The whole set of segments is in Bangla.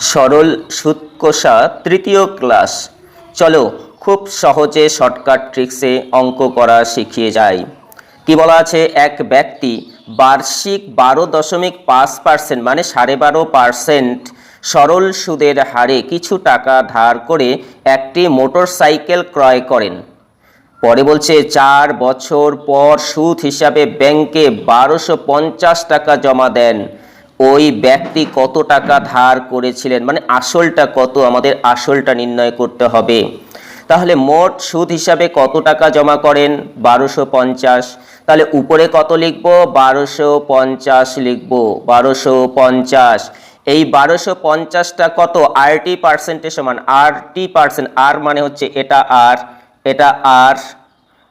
সরল সুৎকষা তৃতীয় ক্লাস। চলো খুব সহজে শর্টকাট ট্রিক্সে অঙ্ক করা শিখিয়ে যায় কি বলা আছে? এক ব্যক্তি বার্ষিক বারো দশমিক পাঁচ পার্সেন্ট মানে সাড়ে বারো পার্সেন্ট সরল সুদের হারে কিছু টাকা ধার করে একটি মোটরসাইকেল ক্রয় করেন। পরে বলছে, চার বছর পর সুদ হিসাবে ব্যাংকে বারোশো পঞ্চাশ টাকা জমা দেন। ওই ব্যক্তি কত টাকা ধার করেছিলেন? মানে আসলটা কত? আমাদের আসলটা নির্ণয় করতে হবে। তাহলে মোট সুদ হিসাবে কত টাকা জমা করেন? বারোশো পঞ্চাশ। তাহলে উপরে কত লিখব? বারোশো পঞ্চাশ লিখব। বারোশো পঞ্চাশ। এই বারোশো পঞ্চাশটা কত? আর টি পার্সেন্টের সমান। আর টি পার্সেন্ট আর মানে হচ্ছে এটা আর এটা আর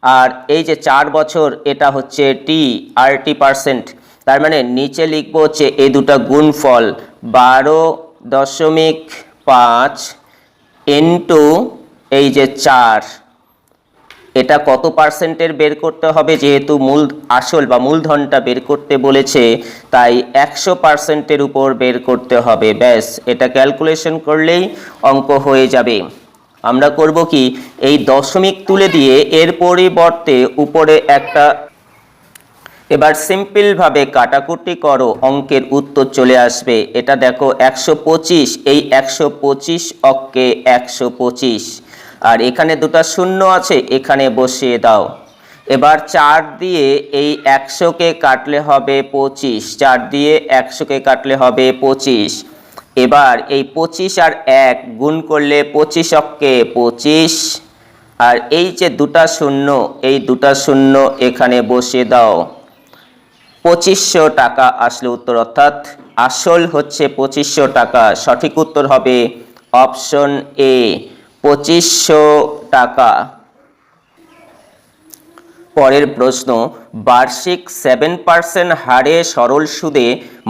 আর এই যে চার বছর, এটা হচ্ছে টি আর টি পার্সেন্ট তার মানে নিচে লিখব হচ্ছে এই দুটো গুণফল বারো দশমিক পাঁচ ইন্টু এই যে চার। এটা কত পার্সেন্টের বের করতে হবে? যেহেতু মূল আসল বা মূলধনটা বের করতে বলেছে, তাই একশো পার্সেন্টের উপর বের করতে হবে। ব্যাস, এটা ক্যালকুলেশন করলেই অঙ্ক হয়ে যাবে। আমরা করব কি, এই দশমিক তুলে দিয়ে এর পরিবর্তে উপরে একটা এবার সিম্পলভাবে কাটাকুটি করো, অঙ্কের উত্তর চলে আসবে। এটা দেখো একশো পঁচিশ, এই একশো পঁচিশ অঙ্কে একশো পঁচিশ। আর এখানে দুটো শূন্য আছে, এখানে বসিয়ে দাও। এবার চার দিয়ে এই একশোকে কাটলে হবে পঁচিশ, চার দিয়ে একশোকে কাটলে হবে পঁচিশ। এবার এই পঁচিশ আর এক গুণ করলে পঁচিশ অক্কে পঁচিশ। আর এই যে দুটা শূন্য, এই দুটা শূন্য এখানে বসিয়ে দাও। পঁচিশশো টাকা আসলে উত্তর, অর্থাৎ আসল হচ্ছে পঁচিশশো টাকা। সঠিক উত্তর হবে অপশন এ, পঁচিশশো টাকা। পরের প্রশ্ন, বার্ষিক সেভেন পার্সেন্ট হারে সরল সুদে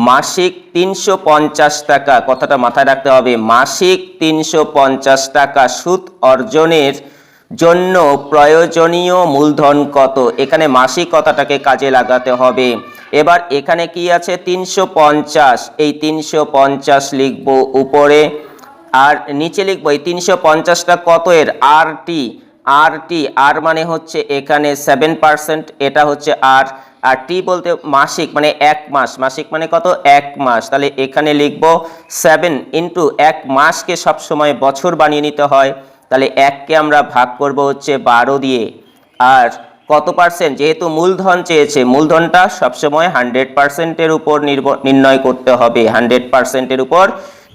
মাসিক তিনশো পঞ্চাশ টাকা, কথাটা মাথায় রাখতে হবে, মাসিক তিনশো পঞ্চাশ টাকা সুদ অর্জনের জন্য প্রয়োজনীয় মূলধন কত? এখানে মাসিক কথাটাকে কাজে লাগাতে হবে। এবার এখানে কি আছে? তিনশো পঞ্চাশ। এই তিনশো লিখব উপরে। আর নিচে লিখব এই তিনশো পঞ্চাশটা কত এর? আর টি। আর টি, আর মানে হচ্ছে এখানে সেভেন পার্সেন্ট এটা হচ্ছে আর। আর টি বলতে মাসিক মানে এক মাস। মাসিক মানে কত? এক মাস। তাহলে এখানে লিখব সেভেন ইন্টু এক মাসকে সবসময় বছর বানিয়ে নিতে হয়। তাহলে এককে আমরা ভাগ করব হচ্ছে বারো দিয়ে। আর কত পার্সেন্ট যেহেতু মূলধন চেয়েছে, মূলধনটা সবসময় হান্ড্রেড পার্সেন্টের উপর নির্ণয় করতে হবে। হান্ড্রেড পার্সেন্টের উপর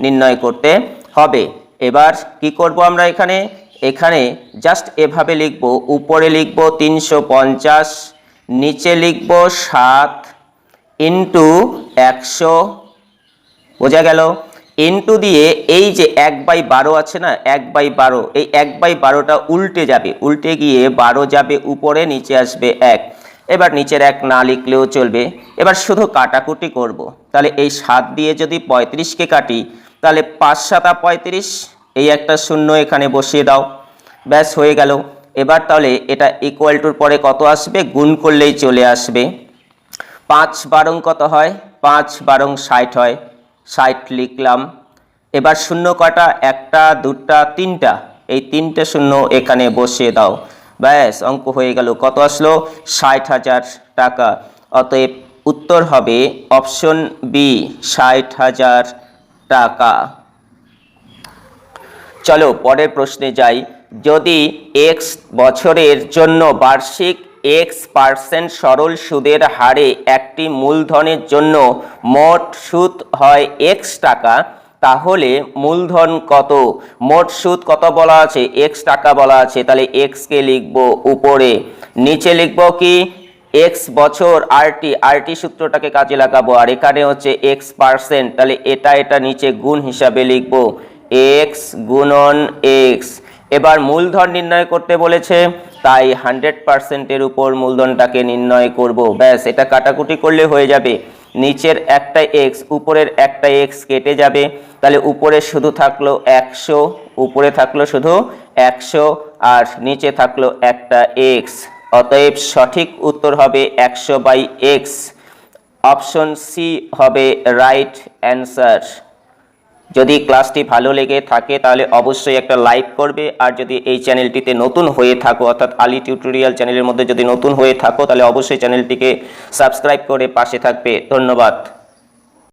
নির্ণয় করতে হবে। এবার কি করব আমরা এখানে? এখানে জাস্ট এভাবে লিখব। উপরে লিখব তিনশো পঞ্চাশ, নিচে লিখব সাত ইন্টু একশো, বোঝা গেল? ইন্টু দিয়ে এই যে এক বাই বারো আছে না, এক বাই বারো, এই এক বাই বারোটা উল্টে যাবে। উল্টে গিয়ে বারো যাবে উপরে, নিচে আসবে এক। এবার নিচের এক না লিখলেও চলবে। এবার শুধু কাটাকুটি করব। তাহলে এই সাত দিয়ে যদি পঁয়ত্রিশকে কাটি, তাহলে পাঁচ সাতা পঁয়ত্রিশ, এই একটা শূন্য এখানে বসিয়ে দাও। ব্যাস, হয়ে গেল। এবার তাহলে এটা ইকুয়াল টুর পরে কত আসবে? গুণ করলেই চলে আসবে। পাঁচ বারং কত হয়? পাঁচ বারং ষাট হয়। ষাট লিখলাম। এবার শূন্য কটা, একটা, দুটা, তিনটা। এই তিনটে শূন্য এখানে বসিয়ে দাও। ব্যাস, অঙ্ক হয়ে গেল। কত আসলো? ষাট হাজার টাকা। অতএব উত্তর হবে অপশন বি, ষাট হাজার টাকা। চলো, পরের প্রশ্নে যাই। যদি এক্স বছরের জন্য বার্ষিক এক্স পার্সেন্ট সরল সুদের হারে একটি মূলধনের জন্য মোট সুদ হয় এক্স টাকা, তাহলে মূলধন কত? মোট সুদ কত বলা আছে? এক্স টাকা বলা আছে। তাহলে এক্সকে লিখব উপরে। নিচে লিখব কি? এক্স বছর আরটি আরটি সূত্রটাকে কাজে লাগাবো। আর এখানে হচ্ছে এক্স পার্সেন্ট। তাহলে এটা এটা নিচে গুণ হিসাবে লিখব। এক্স গুণন এক্স। এবার মূলধন নির্ণয় করতে বলেছে তাই হান্ড্রেড পার্সেন্টের উপর মূলধনটাকে নির্ণয় করব। ব্যাস, এটা কাটাকুটি করলে হয়ে যাবে। নিচের একটা এক্স উপরের একটা এক্স কেটে যাবে। তাহলে উপরে শুধু থাকল একশো, উপরে থাকল শুধু একশো, আর নিচে থাকল একটা এক্স অতএব সঠিক উত্তর হবে একশো বাই এক্স অপশন সি হবে রাইট অ্যান্সার যদি ক্লাসটি ভালো লেগে থাকে, তাহলে অবশ্যই একটা লাইক করবে। আর যদি এই চ্যানেলটিতে নতুন হয়ে থাকো, অর্থাৎ আলি টিউটোরিয়াল চ্যানেলের মধ্যে যদি নতুন হয়ে থাকো, তাহলে অবশ্যই চ্যানেলটিকে সাবস্ক্রাইব করে পাশে থাকবে। ধন্যবাদ।